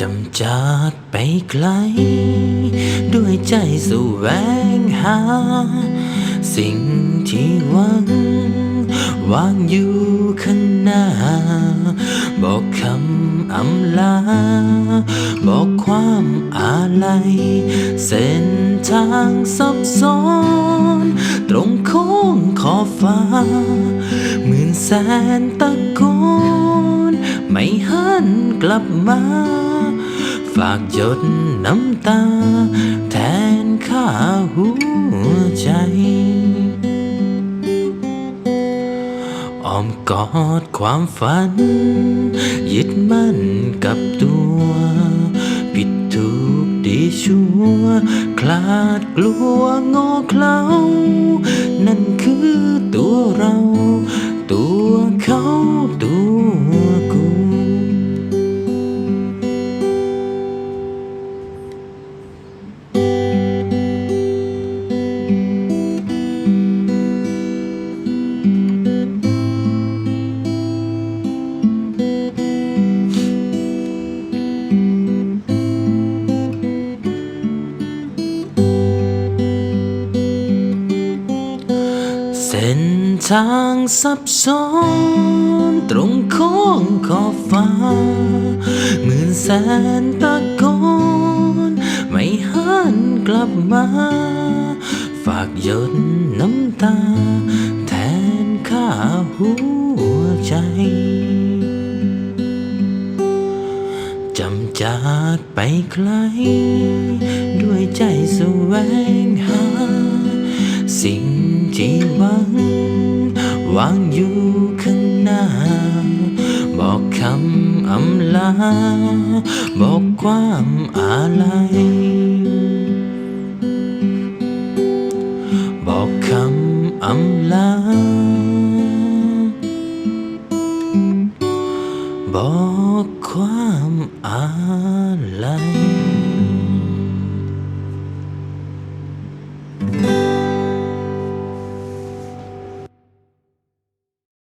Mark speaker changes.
Speaker 1: จำจากไปไกล ด้วยใจสู่แวงหา สิ่งที่หวังวางอยู่ข้างหน้า บอกคำอำลา บอกความอาลัย เส้นทางซับซ้อน ตรงโค้งขอบฟ้าหมื่นแสนตะโกนไม่หันกลับมา ฝากหยดน้ำตา แทนข้าหัวใจอ้อมกอดความฝัน ยึดมั่นกับตัว ผิดถูกดีชั่ว คลาดกลัวงอเคล้า เส้นทางซับซ้อนตรงโค้งขอบฟ้าหมื่นแสนตะโกนไม่หันกลับมา ฝากหยดน้ำตา แทนข้าหัวใจจำจากไปไกล ด้วยใจแสวงหา สิ่ง ที่หวังวางอยู่ข้างหน้า บอกคำอำลา บอกความอาลัย บอกคำอำลา บอกความอาลัย